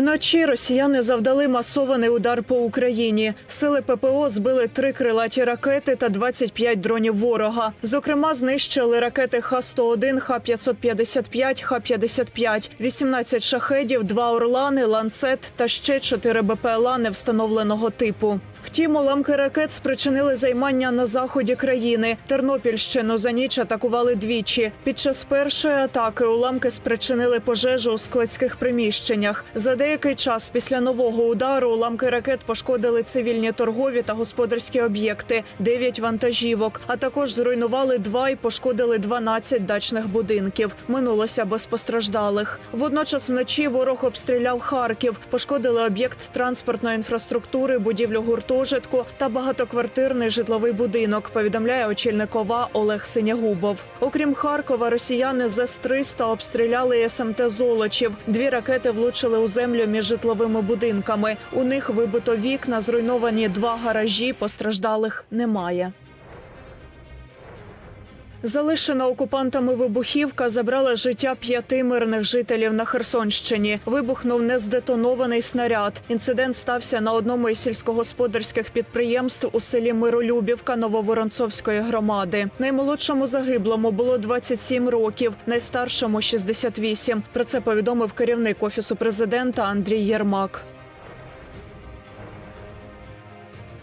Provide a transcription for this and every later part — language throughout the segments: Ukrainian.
Вночі росіяни завдали масований удар по Україні. Сили ППО збили три крилаті ракети та 25 дронів ворога. Зокрема, знищили ракети Х-101, Х-555, Х-55, 18 шахедів, два орлани, ланцет та ще чотири БПЛА невстановленого типу. Втім, уламки ракет спричинили займання на заході країни. Тернопільщину за ніч атакували двічі. Під час першої атаки уламки спричинили пожежу у складських приміщеннях. За деякий час після нового удару уламки ракет пошкодили цивільні торгові та господарські об'єкти, 9 вантажівок, а також зруйнували два і пошкодили 12 дачних будинків. Минулося без постраждалих. Водночас вночі ворог обстріляв Харків, пошкодили об'єкт транспортної інфраструктури, будівлю гуртожитку та багатоквартирний житловий будинок. Повідомляє очільник ОВА Олег Синягубов. Окрім Харкова, росіяни з С-300 обстріляли СМТ Золочів. Дві ракети влучили у землю між житловими будинками. У них вибито вікна, зруйновані два гаражі. Постраждалих немає. Залишена окупантами вибухівка забрала життя п'яти мирних жителів на Херсонщині. Вибухнув нездетонований снаряд. Інцидент стався на одному із сільськогосподарських підприємств у селі Миролюбівка Нововоронцовської громади. Наймолодшому загиблому було 27 років, найстаршому 68. Про це повідомив керівник офісу президента Андрій Єрмак.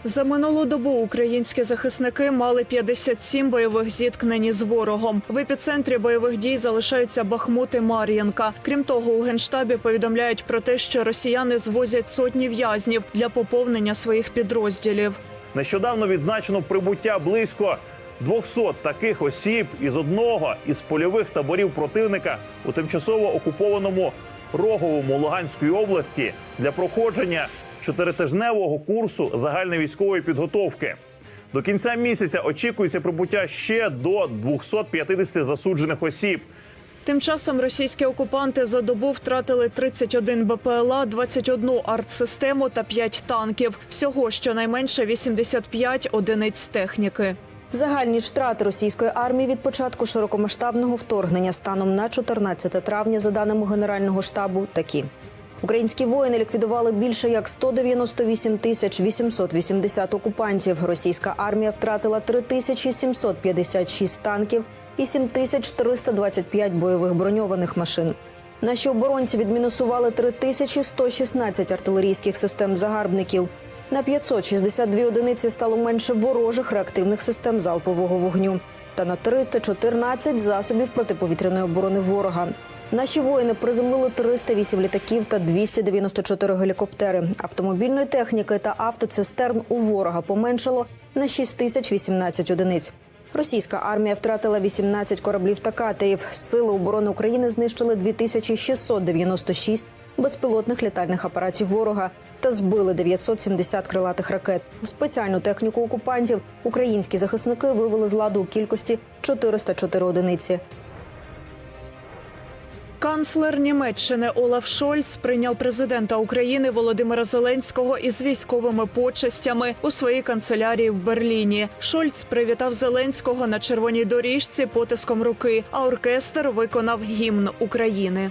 За минулу добу українські захисники мали 57 бойових зіткнень з ворогом. В епіцентрі бойових дій залишаються Бахмут і Мар'їнка. Крім того, у генштабі повідомляють про те, що росіяни звозять сотні в'язнів для поповнення своїх підрозділів. Нещодавно відзначено прибуття близько 200 таких осіб із одного із польових таборів противника у тимчасово окупованому Роговому Луганської області для проходження чотиритижневого курсу загальновійськової підготовки. До кінця місяця очікується прибуття ще до 250 засуджених осіб. Тим часом російські окупанти за добу втратили 31 БПЛА, 21 артсистему та 5 танків. Всього щонайменше 85 одиниць техніки. Загальні втрати російської армії від початку широкомасштабного вторгнення станом на 14 травня, за даними Генерального штабу, такі. Українські воїни ліквідували більше як 198 тисяч 880 окупантів. Російська армія втратила 3756 танків і 7325 бойових броньованих машин. Наші оборонці відмінусували 3116 артилерійських систем загарбників. На 562 одиниці стало менше ворожих реактивних систем залпового вогню та на 314 засобів протиповітряної оборони ворога. Наші воїни приземлили 308 літаків та 294 гелікоптери. Автомобільної техніки та автоцистерн у ворога поменшало на 6018 одиниць. Російська армія втратила 18 кораблів та катерів. Сили оборони України знищили 2696 безпілотних літальних апаратів ворога та збили 970 крилатих ракет. Спеціальну техніку окупантів українські захисники вивели з ладу у кількості 404 одиниці. Канцлер Німеччини Олаф Шольц прийняв президента України Володимира Зеленського із військовими почестями у своїй канцелярії в Берліні. Шольц привітав Зеленського на червоній доріжці потиском руки, а оркестр виконав гімн України.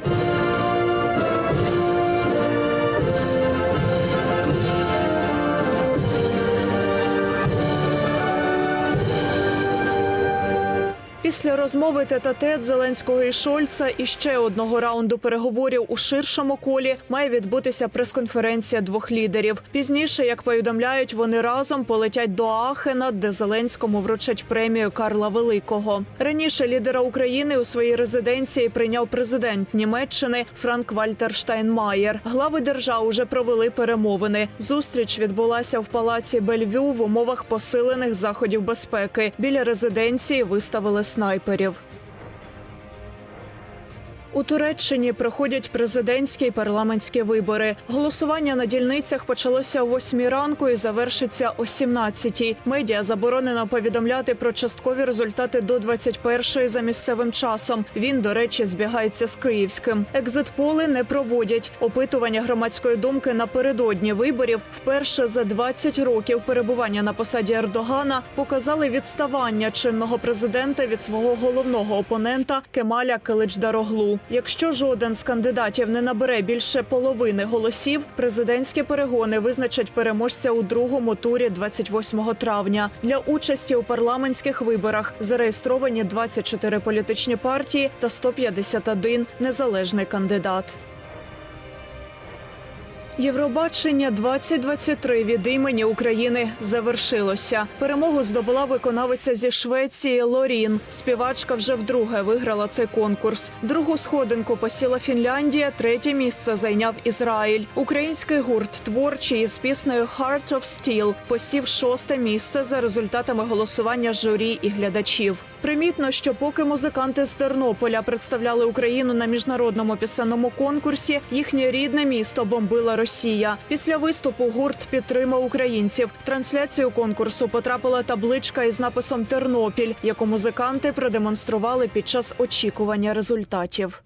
Після розмови тет-а-тет Зеленського і Шольца і ще одного раунду переговорів у ширшому колі має відбутися прес-конференція двох лідерів. Пізніше, як повідомляють, вони разом полетять до Ахена, де Зеленському вручать премію Карла Великого. Раніше лідера України у своїй резиденції прийняв президент Німеччини Франк Вальтер Штайнмаєр. Глави держав уже провели перемовини. Зустріч відбулася в палаці Бельвю в умовах посилених заходів безпеки. Біля резиденції виставили снайперів. У Туреччині проходять президентські і парламентські вибори. Голосування на дільницях почалося о 8 ранку і завершиться о 17 Медіа заборонено повідомляти про часткові результати до 21-ї за місцевим часом. Він, до речі, збігається з київським. Екзитполи не проводять. Опитування громадської думки напередодні виборів вперше за 20 років перебування на посаді Ердогана показали відставання чинного президента від свого головного опонента Кемаля Киличдароглу. Якщо жоден з кандидатів не набере більше половини голосів, президентські перегони визначать переможця у другому турі 28 травня. Для участі у парламентських виборах зареєстровані 24 політичні партії та 151 незалежний кандидат. Євробачення 2023 від імені України завершилося. Перемогу здобула виконавиця зі Швеції Лорін. Співачка вже вдруге виграла цей конкурс. Другу сходинку посіла Фінляндія. Третє місце зайняв Ізраїль. Український гурт творчий із піснею «Heart of Steel» посів шосте місце за результатами голосування журі і глядачів. Примітно, що поки музиканти з Тернополя представляли Україну на міжнародному пісенному конкурсі, їхнє рідне місто бомбила Росія. Після виступу гурт підтримав українців. В трансляцію конкурсу потрапила табличка із написом Тернопіль, яку музиканти продемонстрували під час очікування результатів.